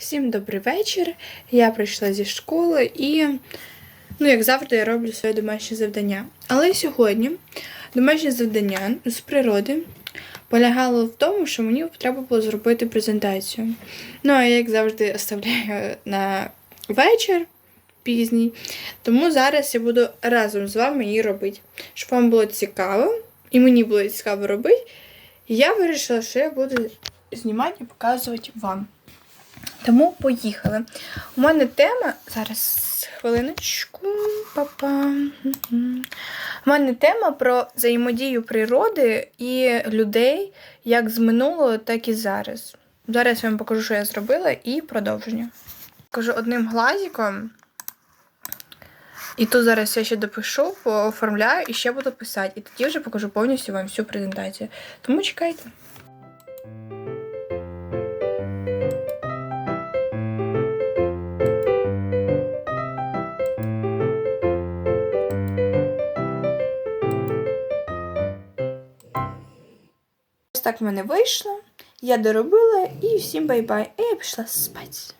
Всім добрий вечір. Я прийшла зі школи і, ну, як завжди, я роблю своє домашнє завдання. Але сьогодні домашнє завдання з природи полягало в тому, що мені треба було зробити презентацію. Ну, а я, як завжди, оставляю на вечір пізній. Тому зараз я буду разом з вами її робити. Щоб вам було цікаво, і мені було цікаво робити. Я вирішила, що я буду знімати і показувати вам. Тому поїхали. У мене тема. Зараз хвилиночку. Папа. У мене тема про взаємодію природи і людей як з минулого, так і зараз. Зараз я вам покажу, що я зробила, і продовження. Покажу одним глазиком. І тут зараз я ще допишу, пооформляю і ще буду писати. І тоді вже покажу повністю вам всю презентацію. Тому чекайте. Ось так в мене вийшло. Я доробила і всім бай-бай. І я пішла спати.